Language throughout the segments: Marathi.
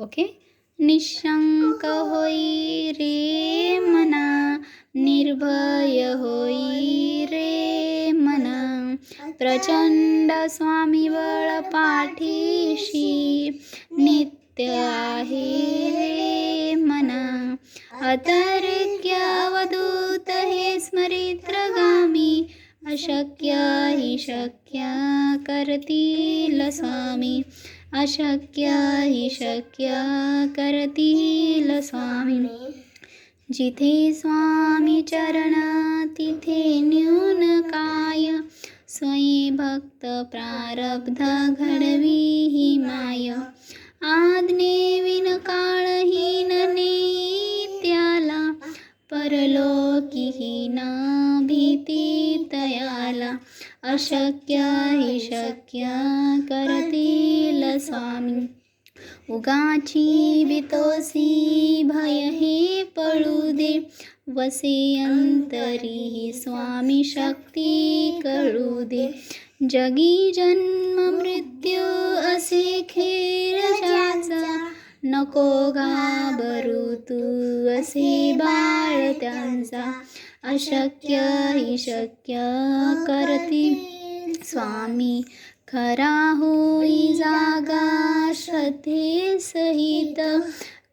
ओके? निशंक होई रे मना निर्भय होई रे मना। प्रचंड स्वामी बळ पाठीशी नित्य आहे रे मना। अतर्क्य अवधूत हे स्मरित्रगामी अशक्य हि शक्य करतील स्वामी. अशक्य हि शक्य करतील स्वामी. जिथे स्वामी चरण तिथे न्यून काय? स्वयं भक्त प्रारब्ध घडवी ही माय. आज्ञे परलोकी भीती तयाला अशक्या हि शक्य करतील स्वामी. उगाची बितोसी भय हे पळू दे वसे अंतरी स्वामी शक्ती कळू दे. जगी जन्म मृत्यू असे खेळ ज्याचा नको गाब तू असे बाळ त्यांचा अशक्य शक्य करती स्वामी खरा होई जागा श्रद्धे सहित.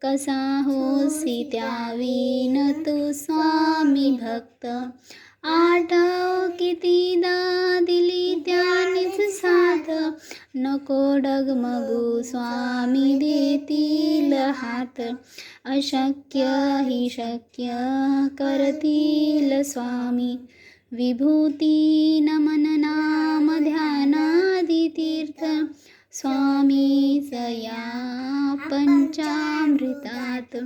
कसा होसी त्यावीन तू स्वामी भक्त. आठव कितीदा दिली नको डगमगू स्वामी देतील हात. अशक्य हि शक्य करतील स्वामी. विभूती नमन नाम ध्यानादी तीर्थ स्वामी सया पंचामृतात.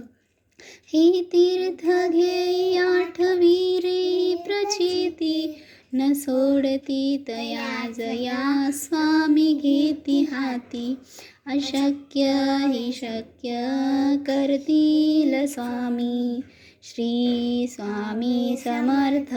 ही तीर्थ घेई आठवी रे प्रचिती. न सोडती तया जया स्वामी घेती हाती. अशक्य हि शक्य करतील स्वामी. श्री स्वामी समर्थ.